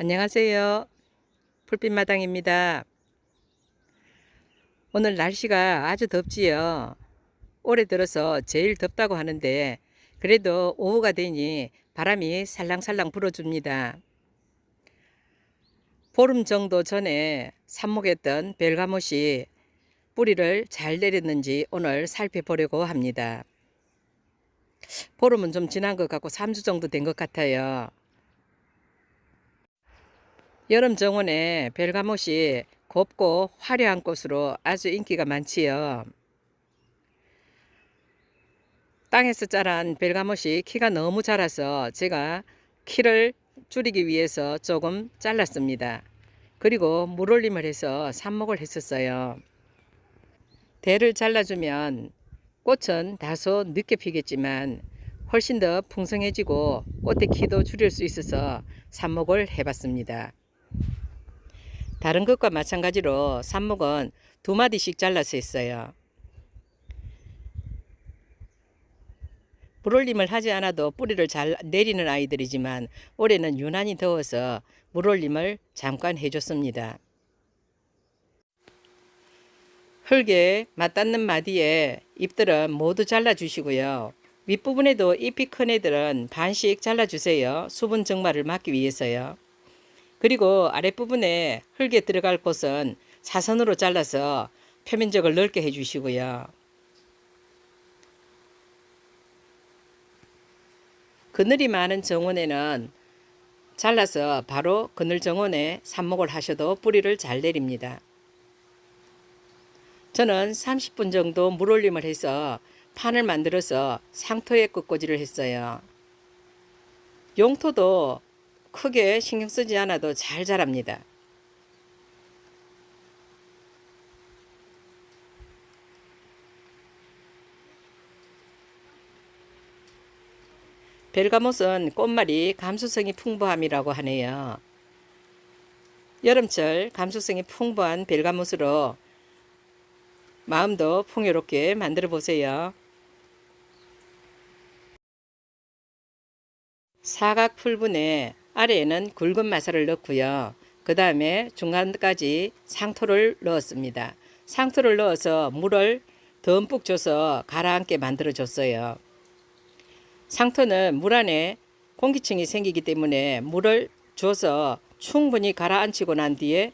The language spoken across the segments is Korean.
안녕하세요. 풀빛마당입니다. 오늘 날씨가 아주 덥지요. 올해 들어서 제일 덥다고 하는데 그래도 오후가 되니 바람이 살랑살랑 불어줍니다. 보름 정도 전에 삽목했던 벨가못이 뿌리를 잘 내렸는지 오늘 살펴보려고 합니다. 보름은 좀 지난 것 같고 3주 정도 된 것 같아요. 여름 정원에 벨가못이 곱고 화려한 꽃으로 아주 인기가 많지요. 땅에서 자란 벨가못이 키가 너무 자라서 제가 키를 줄이기 위해서 조금 잘랐습니다. 그리고 물올림을 해서 삽목을 했었어요. 대를 잘라주면 꽃은 다소 늦게 피겠지만 훨씬 더 풍성해지고 꽃의 키도 줄일 수 있어서 삽목을 해봤습니다. 다른 것과 마찬가지로 삽목은 두 마디씩 잘라서 했어요. 물올림을 하지 않아도 뿌리를 잘 내리는 아이들이지만 올해는 유난히 더워서 물올림을 잠깐 해줬습니다. 흙에 맞닿는 마디에 잎들은 모두 잘라주시고요. 윗부분에도 잎이 큰 애들은 반씩 잘라주세요. 수분 증발을 막기 위해서요. 그리고 아랫부분에 흙에 들어갈 곳은 사선으로 잘라서 표면적을 넓게 해주시고요. 그늘이 많은 정원에는 잘라서 바로 그늘 정원에 삽목을 하셔도 뿌리를 잘 내립니다. 저는 30분 정도 물올림을 해서 판을 만들어서 상토에 꺾어지를 했어요. 용토도 크게 신경 쓰지 않아도 잘 자랍니다. 벨가못은 꽃말이 감수성이 풍부함이라고 하네요. 여름철 감수성이 풍부한 벨가못으로 마음도 풍요롭게 만들어 보세요. 사각 풀분에 아래에는 굵은 마사를 넣고요. 그 다음에 중간까지 상토를 넣었습니다. 상토를 넣어서 물을 듬뿍 줘서 가라앉게 만들어 줬어요. 상토는 물 안에 공기층이 생기기 때문에 물을 줘서 충분히 가라앉히고 난 뒤에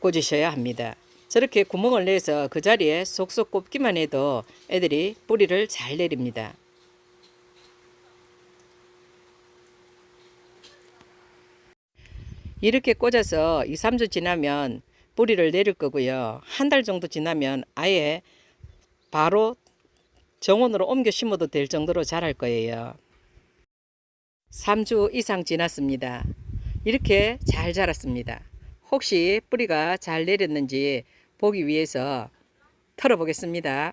꽂으셔야 합니다. 저렇게 구멍을 내서 그 자리에 쏙쏙 꼽기만 해도 애들이 뿌리를 잘 내립니다. 이렇게 꽂아서 2, 3주 지나면 뿌리를 내릴 거고요. 한 달 정도 지나면 아예 바로 정원으로 옮겨 심어도 될 정도로 자랄 거예요. 3주 이상 지났습니다. 이렇게 잘 자랐습니다. 혹시 뿌리가 잘 내렸는지 보기 위해서 털어보겠습니다.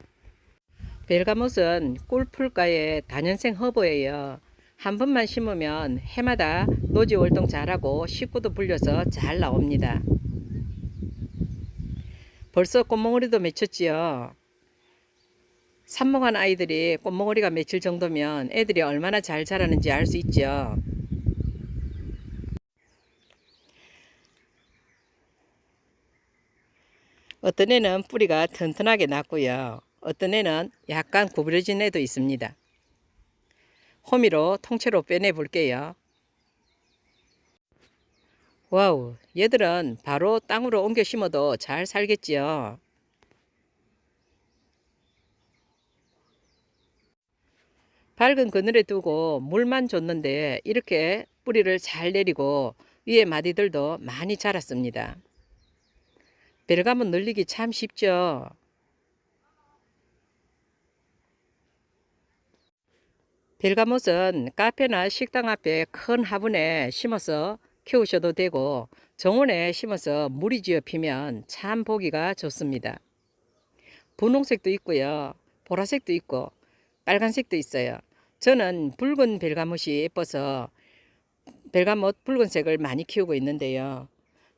벨가못은 꿀풀가의 단연생 허브예요. 한 번만 심으면 해마다 노지 월동 잘하고 식구도 불려서 잘 나옵니다. 벌써 꽃몽오리도 맺혔지요. 삽목한 아이들이 꽃몽오리가 맺힐 정도면 애들이 얼마나 잘 자라는지 알 수 있죠. 어떤 애는 뿌리가 튼튼하게 났고요. 어떤 애는 약간 구부러진 애도 있습니다. 호미로 통째로 빼내 볼게요. 와우, 얘들은 바로 땅으로 옮겨 심어도 잘 살겠지요. 밝은 그늘에 두고 물만 줬는데 이렇게 뿌리를 잘 내리고 위에 마디들도 많이 자랐습니다. 벨감은 늘리기 참 쉽죠. 벨가못은 카페나 식당 앞에 큰 화분에 심어서 키우셔도 되고 정원에 심어서 물이 지어 피면 참 보기가 좋습니다. 분홍색도 있고요. 보라색도 있고 빨간색도 있어요. 저는 붉은 벨가못이 예뻐서 벨가못 붉은색을 많이 키우고 있는데요.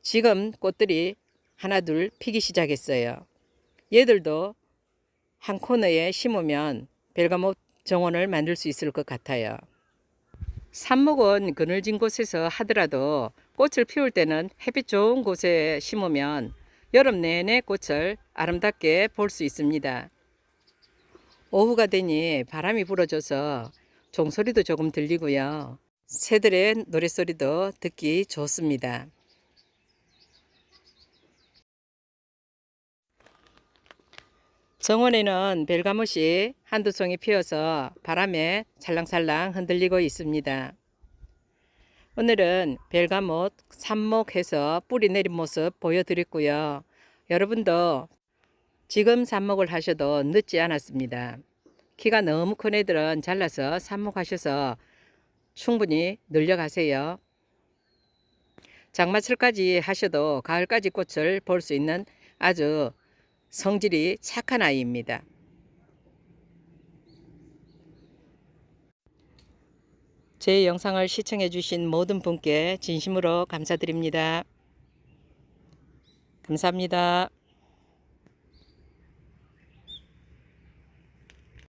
지금 꽃들이 하나 둘 피기 시작했어요. 얘들도 한 코너에 심으면 벨가못 정원을 만들 수 있을 것 같아요. 삽목은 그늘진 곳에서 하더라도 꽃을 피울 때는 햇빛 좋은 곳에 심으면 여름 내내 꽃을 아름답게 볼 수 있습니다. 오후가 되니 바람이 불어줘서 종소리도 조금 들리고요. 새들의 노랫소리도 듣기 좋습니다. 정원에는 벨가못이 한두 송이 피어서 바람에 살랑살랑 흔들리고 있습니다. 오늘은 벨가못 삽목해서 뿌리 내린 모습 보여드렸고요. 여러분도 지금 삽목을 하셔도 늦지 않았습니다. 키가 너무 큰 애들은 잘라서 삽목하셔서 충분히 늘려가세요. 장마철까지 하셔도 가을까지 꽃을 볼 수 있는 아주 성질이 착한 아이입니다. 제 영상을 시청해 주신 모든 분께 진심으로 감사드립니다. 감사합니다.